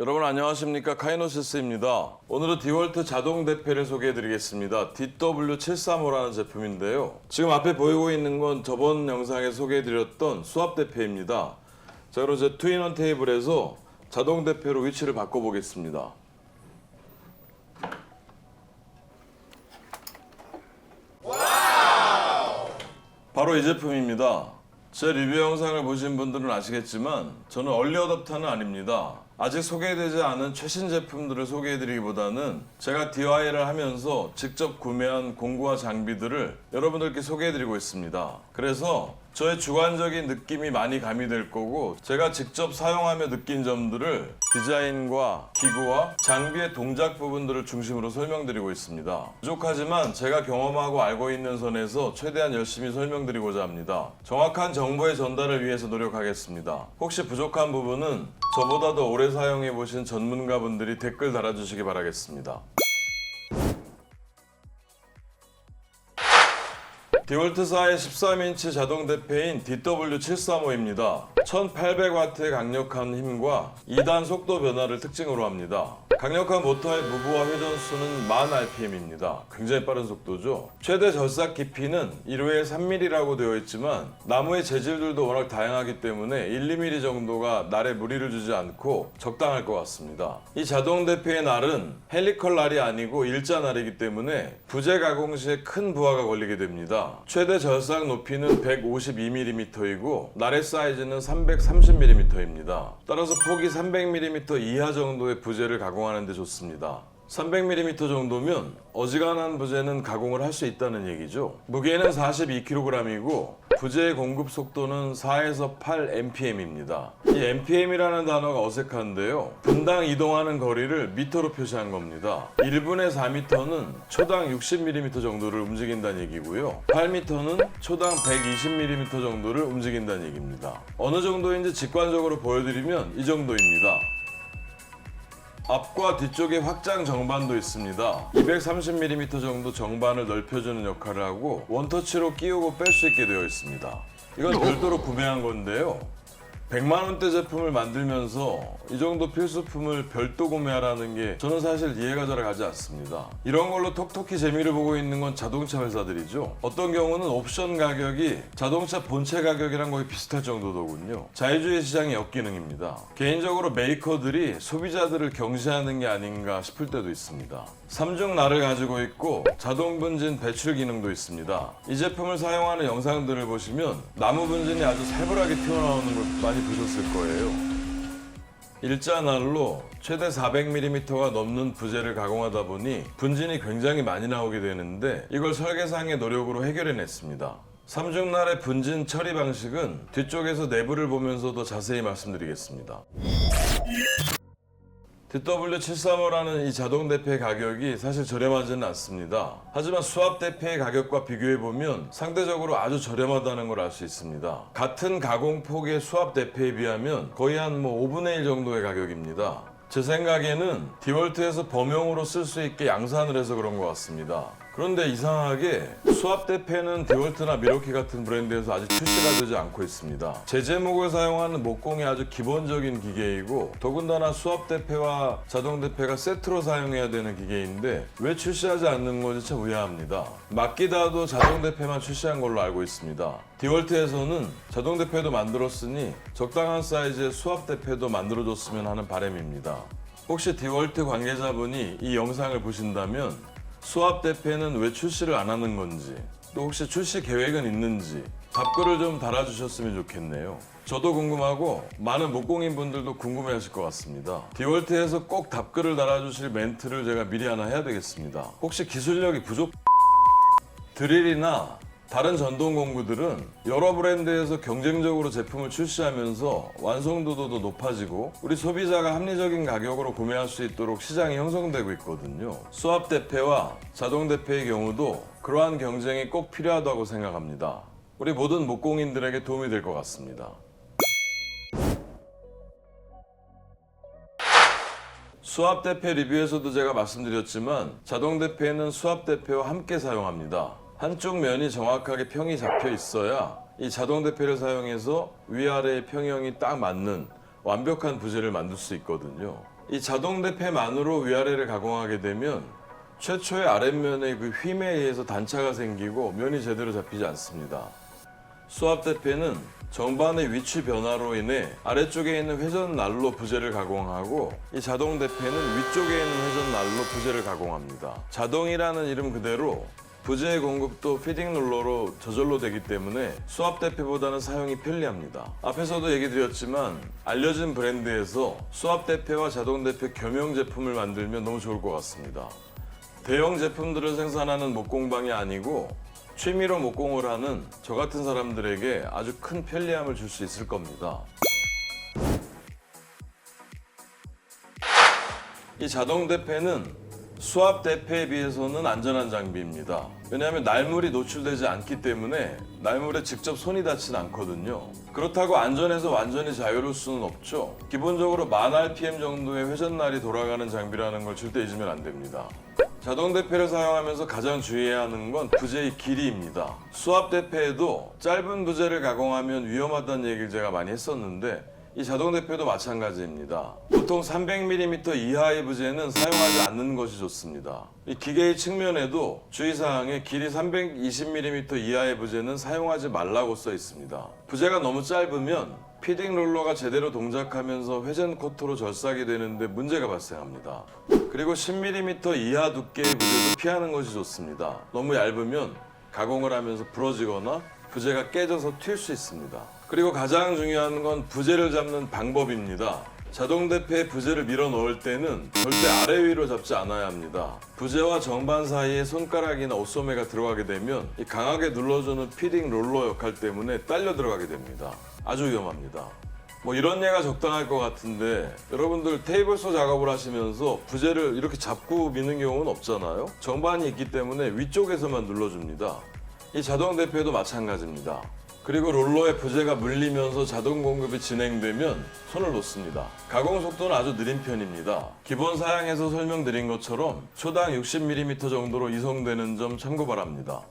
여러분 안녕하십니까 카이노시스입니다. 오늘은 디월트 자동 대패를 소개해드리겠습니다. DW735라는 제품인데요. 지금 앞에 보이고 있는 건 저번 영상에 소개해드렸던 수압 대패입니다. 자 그럼 이제 투인원 테이블에서 자동 대패로 위치를 바꿔보겠습니다. 바로 이 제품입니다. 제 리뷰 영상을 보신 분들은 아시겠지만 저는 얼리 어답터는 아닙니다. 아직 소개되지 않은 최신 제품들을 소개해드리기보다는 제가 DIY를 하면서 직접 구매한 공구와 장비들을 여러분들께 소개해드리고 있습니다. 그래서 저의 주관적인 느낌이 많이 가미될 거고 제가 직접 사용하며 느낀 점들을 디자인과 기구와 장비의 동작 부분들을 중심으로 설명드리고 있습니다. 부족하지만 제가 경험하고 알고 있는 선에서 최대한 열심히 설명드리고자 합니다. 정확한 정보의 전달을 위해서 노력하겠습니다. 혹시 부족한 부분은 저보다 더 오래 사용해 보신 전문가분들이 댓글 달아주시기 바라겠습니다. 디월트사의 13인치 자동 대패인 DW735입니다. 1800W의 강력한 힘과 2단 속도 변화를 특징으로 합니다. 강력한 모터의 무브와 회전수는 1000rpm입니다. 굉장히 빠른 속도죠. 최대 절삭 깊이는 1호에 3mm라고 되어 있지만 나무의 재질들도 워낙 다양하기 때문에 1, 2mm 정도가 날에 무리를 주지 않고 적당할 것 같습니다. 이 자동 대패의 날은 헬리컬 날이 아니고 일자 날이기 때문에 부재 가공 시에 큰 부하가 걸리게 됩니다. 최대 절삭 높이는 152mm이고 날의 사이즈는 330mm입니다. 따라서 폭이 300mm 이하 정도의 부재를 가공하는 데 좋습니다. 300mm 정도면 어지간한 부재는 가공을 할 수 있다는 얘기죠. 무게는 42kg이고 부재의 공급 속도는 4에서 8 mpm입니다. 이 mpm이라는 단어가 어색한데요. 분당 이동하는 거리를 미터로 표시한 겁니다. 1분의 4m는 초당 60mm 정도를 움직인다는 얘기고요. 8m는 초당 120mm 정도를 움직인다는 얘기입니다. 어느 정도인지 직관적으로 보여드리면 이 정도입니다. 앞과 뒤쪽에 확장 정반도 있습니다. 230mm 정도 정반을 넓혀주는 역할을 하고 원터치로 끼우고 뺄 수 있게 되어 있습니다. 이건 별도로 구매한 건데요. 100만 원대 제품을 만들면서 이 정도 필수품을 별도 구매하라는 게 저는 사실 이해가 잘 가지 않습니다. 이런 걸로 톡톡히 재미를 보고 있는 건 자동차 회사들이죠. 어떤 경우는 옵션 가격이 자동차 본체 가격이랑 거의 비슷할 정도더군요. 자유주의 시장의 역기능입니다. 개인적으로 메이커들이 소비자들을 경시하는 게 아닌가 싶을 때도 있습니다. 삼중 날을 가지고 있고 자동 분진 배출 기능도 있습니다. 이 제품을 사용하는 영상들을 보시면 나무 분진이 아주 살벌하게 튀어나오는 걸 많이 보셨을 거예요. 일자 날로 최대 400mm가 넘는 부재를 가공하다 보니 분진이 굉장히 많이 나오게 되는데 이걸 설계상의 노력으로 해결해냈습니다. 삼중날의 분진 처리 방식은 뒤쪽에서 내부를 보면서 더 자세히 말씀드리겠습니다. DW735라는 이 자동 대패 가격이 사실 저렴하지는 않습니다. 하지만 수압 대패의 가격과 비교해 보면 상대적으로 아주 저렴하다는 걸 알 수 있습니다. 같은 가공폭의 수압 대패에 비하면 거의 한 뭐 5분의 1 정도의 가격입니다. 제 생각에는 디월트에서 범용으로 쓸 수 있게 양산을 해서 그런 것 같습니다. 그런데 이상하게 수압 대패는 디월트나 미러키 같은 브랜드에서 아직 출시가 되지 않고 있습니다. 제 제목을 사용하는 목공이 아주 기본적인 기계이고 더군다나 수압 대패와 자동 대패가 세트로 사용해야 되는 기계인데 왜 출시하지 않는 건지 참 의아합니다. 맡기다도 자동 대패만 출시한 걸로 알고 있습니다. 디월트에서는 자동 대패도 만들었으니 적당한 사이즈의 수압 대패도 만들어줬으면 하는 바람입니다. 혹시 디월트 관계자분이 이 영상을 보신다면 수압 대패는 왜 출시를 안 하는 건지 또 혹시 출시 계획은 있는지 답글을 좀 달아주셨으면 좋겠네요. 저도 궁금하고 많은 목공인 분들도 궁금해하실 것 같습니다. 디월트에서 꼭 답글을 달아주실 멘트를 제가 미리 하나 해야 되겠습니다. 혹시 기술력이 부족? 드릴이나 다른 전동 공구들은 여러 브랜드에서 경쟁적으로 제품을 출시하면서 완성도도 더 높아지고 우리 소비자가 합리적인 가격으로 구매할 수 있도록 시장이 형성되고 있거든요. 수압 대패와 자동 대패의 경우도 그러한 경쟁이 꼭 필요하다고 생각합니다. 우리 모든 목공인들에게 도움이 될 것 같습니다. 수압 대패 리뷰에서도 제가 말씀드렸지만 자동 대패는 수압 대패와 함께 사용합니다. 한쪽 면이 정확하게 평이 잡혀 있어야 이 자동 대패를 사용해서 위아래의 평형이 딱 맞는 완벽한 부재를 만들 수 있거든요. 이 자동 대패만으로 위아래를 가공하게 되면 최초의 아랫면의 그 힘에 의해서 단차가 생기고 면이 제대로 잡히지 않습니다. 수압 대패는 정반의 위치 변화로 인해 아래쪽에 있는 회전 난로 부재를 가공하고 이 자동 대패는 위쪽에 있는 회전 난로 부재를 가공합니다. 자동이라는 이름 그대로 부재의 공급도 피딩 롤러로 저절로 되기 때문에 수압 대패보다는 사용이 편리합니다. 앞에서도 얘기 드렸지만 알려진 브랜드에서 수압 대패와 자동 대패 겸용 제품을 만들면 너무 좋을 것 같습니다. 대형 제품들을 생산하는 목공방이 아니고 취미로 목공을 하는 저 같은 사람들에게 아주 큰 편리함을 줄 수 있을 겁니다. 이 자동 대패는 수압 대패에 비해서는 안전한 장비입니다. 왜냐하면 날물이 노출되지 않기 때문에 날물에 직접 손이 닿진 않거든요. 그렇다고 안전해서 완전히 자유로울 수는 없죠. 기본적으로 만 RPM 정도의 회전날이 돌아가는 장비라는 걸 절대 잊으면 안 됩니다. 자동 대패를 사용하면서 가장 주의해야 하는 건 부재의 길이입니다. 수압 대패에도 짧은 부재를 가공하면 위험하다는 얘기를 제가 많이 했었는데 이 자동 대패도 마찬가지입니다. 보통 300mm 이하의 부재는 사용하지 않는 것이 좋습니다. 이 기계의 측면에도 주의사항에 길이 320mm 이하의 부재는 사용하지 말라고 써 있습니다. 부재가 너무 짧으면 피딩 롤러가 제대로 동작하면서 회전 코터로 절삭이 되는데 문제가 발생합니다. 그리고 10mm 이하 두께의 부재도 피하는 것이 좋습니다. 너무 얇으면 가공을 하면서 부러지거나 부재가 깨져서 튈 수 있습니다. 그리고 가장 중요한 건 부재를 잡는 방법입니다. 자동 대패에 부재를 밀어 넣을 때는 절대 아래 위로 잡지 않아야 합니다. 부재와 정반 사이에 손가락이나 옷소매가 들어가게 되면 이 강하게 눌러주는 피딩 롤러 역할 때문에 딸려 들어가게 됩니다. 아주 위험합니다. 뭐 이런 예가 적당할 것 같은데 여러분들 테이블소 작업을 하시면서 부재를 이렇게 잡고 미는 경우는 없잖아요. 정반이 있기 때문에 위쪽에서만 눌러줍니다. 이 자동 대패도 마찬가지입니다. 그리고 롤러에 부재가 물리면서 자동 공급이 진행되면 손을 놓습니다. 가공 속도는 아주 느린 편입니다. 기본 사양에서 설명드린 것처럼 초당 60mm 정도로 이송되는 점 참고 바랍니다.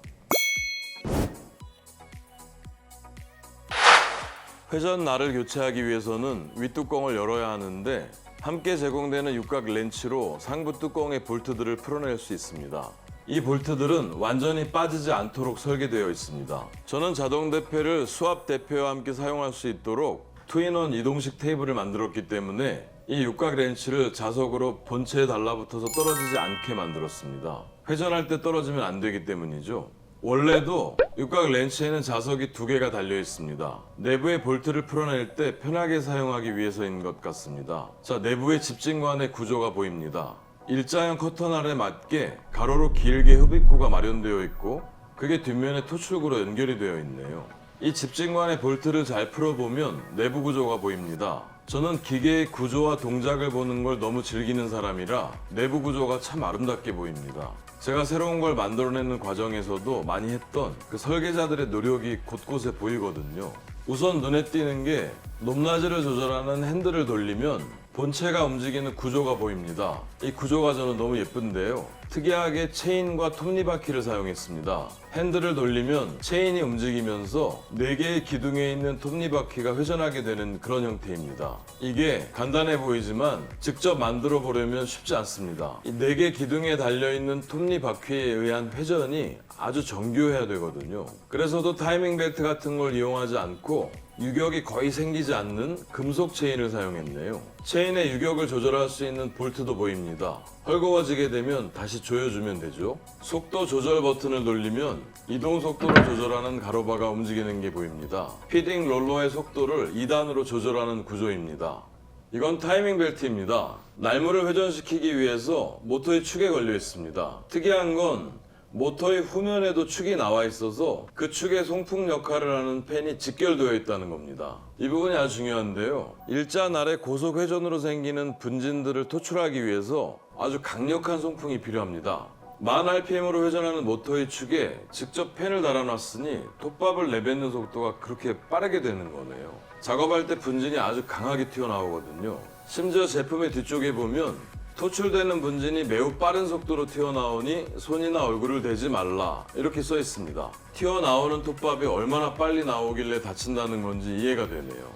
회전 날을 교체하기 위해서는 윗뚜껑을 열어야 하는데 함께 제공되는 육각 렌치로 상부 뚜껑의 볼트들을 풀어낼 수 있습니다. 이 볼트들은 완전히 빠지지 않도록 설계되어 있습니다. 저는 자동 대패를 수압 대패와 함께 사용할 수 있도록 투인원 이동식 테이블을 만들었기 때문에 이 육각 렌치를 자석으로 본체에 달라붙어서 떨어지지 않게 만들었습니다. 회전할 때 떨어지면 안 되기 때문이죠. 원래도 육각 렌치에는 자석이 두 개가 달려 있습니다. 내부의 볼트를 풀어낼 때 편하게 사용하기 위해서인 것 같습니다. 자, 내부의 집진관의 구조가 보입니다. 일자형 커터날에 맞게 가로로 길게 흡입구가 마련되어 있고 그게 뒷면에 토출구로 연결이 되어 있네요. 이 집진관의 볼트를 잘 풀어보면 내부 구조가 보입니다. 저는 기계의 구조와 동작을 보는 걸 너무 즐기는 사람이라 내부 구조가 참 아름답게 보입니다. 제가 새로운 걸 만들어내는 과정에서도 많이 했던 그 설계자들의 노력이 곳곳에 보이거든요. 우선 눈에 띄는 게 높낮이를 조절하는 핸들을 돌리면 본체가 움직이는 구조가 보입니다. 이 구조가 저는 너무 예쁜데요. 특이하게 체인과 톱니바퀴를 사용했습니다. 핸들을 돌리면 체인이 움직이면서 4개의 기둥에 있는 톱니바퀴가 회전하게 되는 그런 형태입니다. 이게 간단해 보이지만 직접 만들어 보려면 쉽지 않습니다. 이 4개 기둥에 달려있는 톱니바퀴에 의한 회전이 아주 정교해야 되거든요. 그래서도 타이밍 벨트 같은 걸 이용하지 않고 유격이 거의 생기지 않는 금속 체인을 사용했네요. 체인의 유격을 조절할 수 있는 볼트도 보입니다. 헐거워지게 되면 다시 조여주면 되죠. 속도 조절 버튼을 돌리면 이동 속도를 조절하는 가로바가 움직이는 게 보입니다. 피딩 롤러의 속도를 2단으로 조절하는 구조입니다. 이건 타이밍 벨트입니다. 날물을 회전시키기 위해서 모터의 축에 걸려 있습니다. 특이한 건 모터의 후면에도 축이 나와 있어서 그 축의 송풍 역할을 하는 팬이 직결되어 있다는 겁니다. 이 부분이 아주 중요한데요. 일자 날의 고속 회전으로 생기는 분진들을 토출하기 위해서 아주 강력한 송풍이 필요합니다. 만 RPM으로 회전하는 모터의 축에 직접 팬을 달아놨으니 톱밥을 내뱉는 속도가 그렇게 빠르게 되는 거네요. 작업할 때 분진이 아주 강하게 튀어나오거든요. 심지어 제품의 뒤쪽에 보면 토출되는 분진이 매우 빠른 속도로 튀어나오니 손이나 얼굴을 대지 말라 이렇게 써 있습니다. 튀어나오는 톱밥이 얼마나 빨리 나오길래 다친다는 건지 이해가 되네요.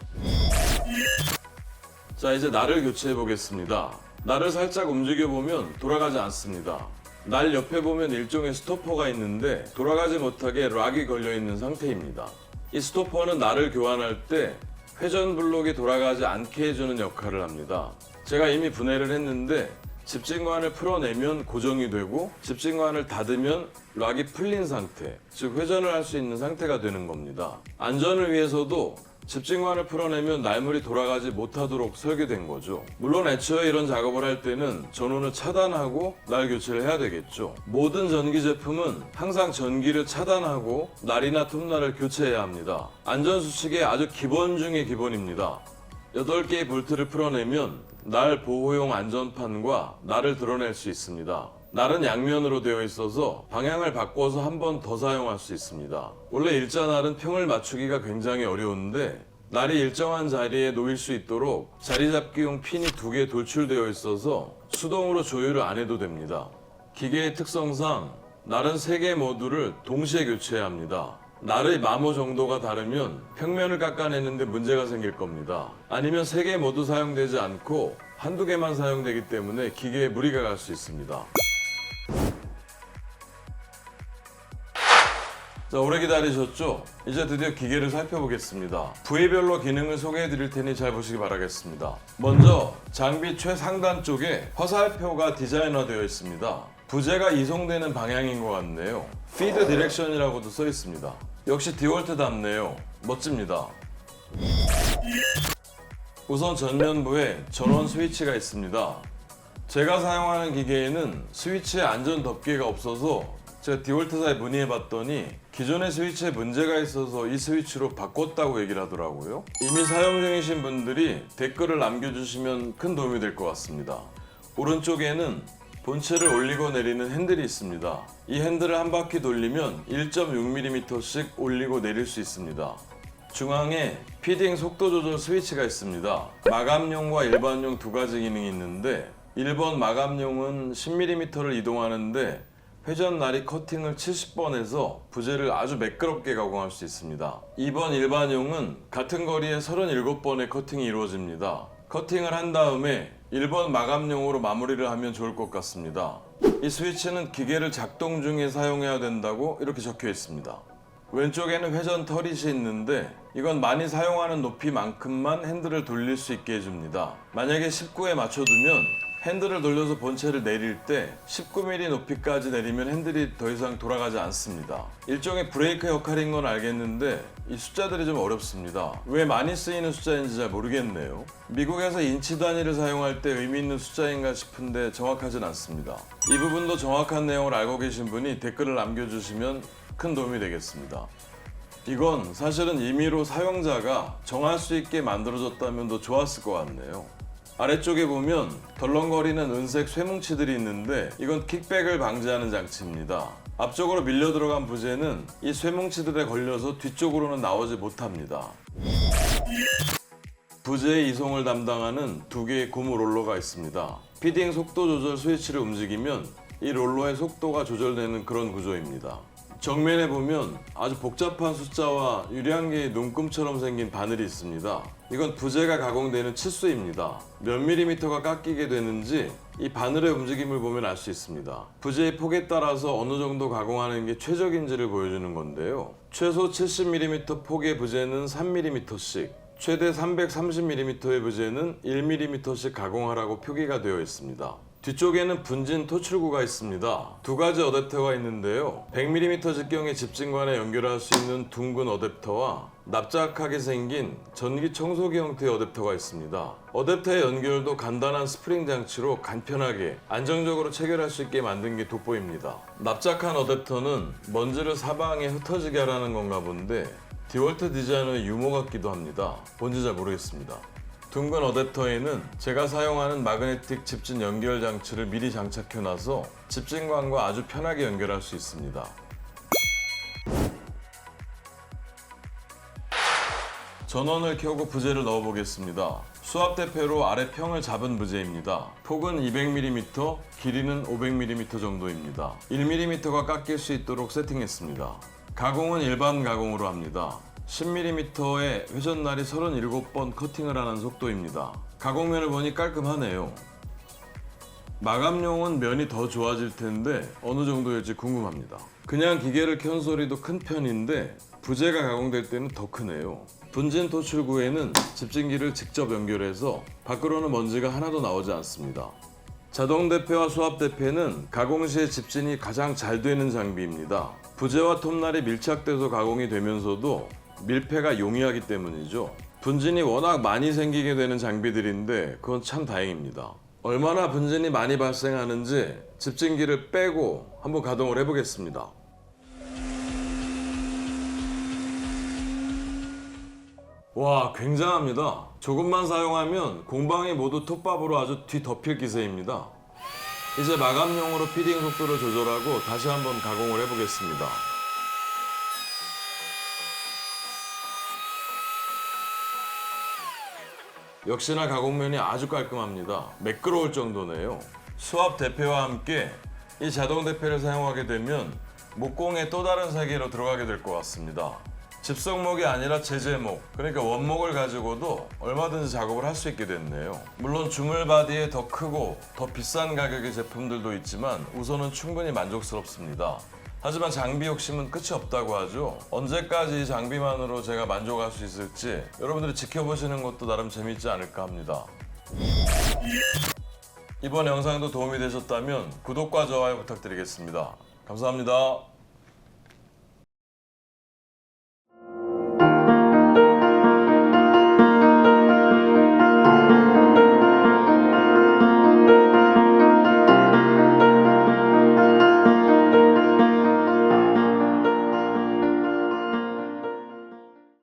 자 이제 날을 교체해 보겠습니다. 날을 살짝 움직여 보면 돌아가지 않습니다. 날 옆에 보면 일종의 스토퍼가 있는데 돌아가지 못하게 락이 걸려 있는 상태입니다. 이 스토퍼는 날을 교환할 때 회전 블록이 돌아가지 않게 해주는 역할을 합니다. 제가 이미 분해를 했는데 집진관을 풀어내면 고정이 되고 집진관을 닫으면 락이 풀린 상태, 즉 회전을 할 수 있는 상태가 되는 겁니다. 안전을 위해서도 집진관을 풀어내면 날물이 돌아가지 못하도록 설계된 거죠. 물론 애초에 이런 작업을 할 때는 전원을 차단하고 날 교체를 해야 되겠죠. 모든 전기 제품은 항상 전기를 차단하고 날이나 톱날을 교체해야 합니다. 안전수칙의 아주 기본 중의 기본입니다. 8개의 볼트를 풀어내면 날 보호용 안전판과 날을 드러낼 수 있습니다. 날은 양면으로 되어 있어서 방향을 바꿔서 한 번 더 사용할 수 있습니다. 원래 일자 날은 평을 맞추기가 굉장히 어려운데 날이 일정한 자리에 놓일 수 있도록 자리 잡기용 핀이 두 개 돌출되어 있어서 수동으로 조율을 안 해도 됩니다. 기계의 특성상 날은 세 개 모두를 동시에 교체해야 합니다. 날의 마모 정도가 다르면 평면을 깎아내는데 문제가 생길 겁니다. 아니면 세 개 모두 사용되지 않고 한두 개만 사용되기 때문에 기계에 무리가 갈 수 있습니다. 자, 오래 기다리셨죠? 이제 드디어 기계를 살펴보겠습니다. 부위별로 기능을 소개해 드릴 테니 잘 보시기 바라겠습니다. 먼저 장비 최상단 쪽에 화살표가 디자인화되어 있습니다. 부재가 이송되는 방향인 것 같네요. 피드 디렉션이라고도 써 있습니다. 역시 디월트답네요. 멋집니다. 우선 전면부에 전원 스위치가 있습니다. 제가 사용하는 기계에는 스위치에 안전 덮개가 없어서 제가 디월트사에 문의해 봤더니 기존의 스위치에 문제가 있어서 이 스위치로 바꿨다고 얘기를 하더라고요. 이미 사용 중이신 분들이 댓글을 남겨주시면 큰 도움이 될 것 같습니다. 오른쪽에는 본체를 올리고 내리는 핸들이 있습니다. 이 핸들을 한 바퀴 돌리면 1.6mm씩 올리고 내릴 수 있습니다. 중앙에 피딩 속도 조절 스위치가 있습니다. 마감용과 일반용 두 가지 기능이 있는데 1번 마감용은 10mm를 이동하는데 회전 날이 커팅을 70번 해서 부재를 아주 매끄럽게 가공할 수 있습니다. 2번 일반용은 같은 거리에 37번의 커팅이 이루어집니다. 커팅을 한 다음에 1번 마감용으로 마무리를 하면 좋을 것 같습니다. 이 스위치는 기계를 작동 중에 사용해야 된다고 이렇게 적혀 있습니다. 왼쪽에는 회전 터릿이 있는데 이건 많이 사용하는 높이만큼만 핸들을 돌릴 수 있게 해줍니다. 만약에 19에 맞춰두면 핸들을 돌려서 본체를 내릴 때 19mm 높이까지 내리면 핸들이 더 이상 돌아가지 않습니다. 일종의 브레이크 역할인 건 알겠는데 이 숫자들이 좀 어렵습니다. 왜 많이 쓰이는 숫자인지 잘 모르겠네요. 미국에서 인치 단위를 사용할 때 의미 있는 숫자인가 싶은데 정확하진 않습니다. 이 부분도 정확한 내용을 알고 계신 분이 댓글을 남겨주시면 큰 도움이 되겠습니다. 이건 사실은 임의로 사용자가 정할 수 있게 만들어졌다면 더 좋았을 것 같네요. 아래쪽에 보면 덜렁거리는 은색 쇠뭉치들이 있는데 이건 킥백을 방지하는 장치입니다. 앞쪽으로 밀려 들어간 부재는 이 쇠뭉치들에 걸려서 뒤쪽으로는 나오지 못합니다. 부재의 이송을 담당하는 두 개의 고무 롤러가 있습니다. 피딩 속도 조절 스위치를 움직이면 이 롤러의 속도가 조절되는 그런 구조입니다. 정면에 보면 아주 복잡한 숫자와 유리안개의 눈금처럼 생긴 바늘이 있습니다. 이건 부재가 가공되는 치수입니다. 몇 밀리미터가 깎이게 되는지 이 바늘의 움직임을 보면 알 수 있습니다. 부재의 폭에 따라서 어느 정도 가공하는 게 최적인지를 보여주는 건데요. 최소 70mm 폭의 부재는 3mm씩, 최대 330mm의 부재는 1mm씩 가공하라고 표기가 되어 있습니다. 뒤쪽에는 분진 토출구가 있습니다. 두 가지 어댑터가 있는데요. 100mm 직경의 집진관에 연결할 수 있는 둥근 어댑터와 납작하게 생긴 전기 청소기 형태의 어댑터가 있습니다. 어댑터의 연결도 간단한 스프링 장치로 간편하게 안정적으로 체결할 수 있게 만든 게 돋보입니다. 납작한 어댑터는 먼지를 사방에 흩어지게 하라는 건가 본데 디월트 디자인의 유머 같기도 합니다. 뭔지 잘 모르겠습니다. 둥근 어댑터에는 제가 사용하는 마그네틱 집진 연결 장치를 미리 장착해 놔서 집진관과 아주 편하게 연결할 수 있습니다. 전원을 켜고 부재를 넣어 보겠습니다. 수압 대패로 아래 평을 잡은 부재입니다. 폭은 200mm, 길이는 500mm 정도입니다. 1mm가 깎일 수 있도록 세팅했습니다. 가공은 일반 가공으로 합니다. 10mm의 회전날이 37번 커팅을 하는 속도입니다. 가공면을 보니 깔끔하네요. 마감용은 면이 더 좋아질 텐데 어느 정도일지 궁금합니다. 그냥 기계를 켠 소리도 큰 편인데 부재가 가공될 때는 더 크네요. 분진 토출구에는 집진기를 직접 연결해서 밖으로는 먼지가 하나도 나오지 않습니다. 자동 대패와 수압 대패는 가공 시에 집진이 가장 잘 되는 장비입니다. 부재와 톱날이 밀착돼서 가공이 되면서도 밀폐가 용이하기 때문이죠. 분진이 워낙 많이 생기게 되는 장비들인데 그건 참 다행입니다. 얼마나 분진이 많이 발생하는지 집진기를 빼고 한번 가동을 해보겠습니다. 와 굉장합니다. 조금만 사용하면 공방이 모두 톱밥으로 아주 뒤덮일 기세입니다. 이제 마감용으로 피딩 속도를 조절하고 다시 한번 가공을 해보겠습니다. 역시나 가공면이 아주 깔끔합니다. 매끄러울 정도네요. 수압 대패와 함께 이 자동 대패를 사용하게 되면 목공의 또 다른 세계로 들어가게 될 것 같습니다. 집성목이 아니라 제재목, 그러니까 원목을 가지고도 얼마든지 작업을 할 수 있게 됐네요. 물론 주물 바디에 더 크고 더 비싼 가격의 제품들도 있지만 우선은 충분히 만족스럽습니다. 하지만 장비 욕심은 끝이 없다고 하죠. 언제까지 이 장비만으로 제가 만족할 수 있을지 여러분들이 지켜보시는 것도 나름 재밌지 않을까 합니다. 이번 영상도 도움이 되셨다면 구독과 좋아요 부탁드리겠습니다. 감사합니다.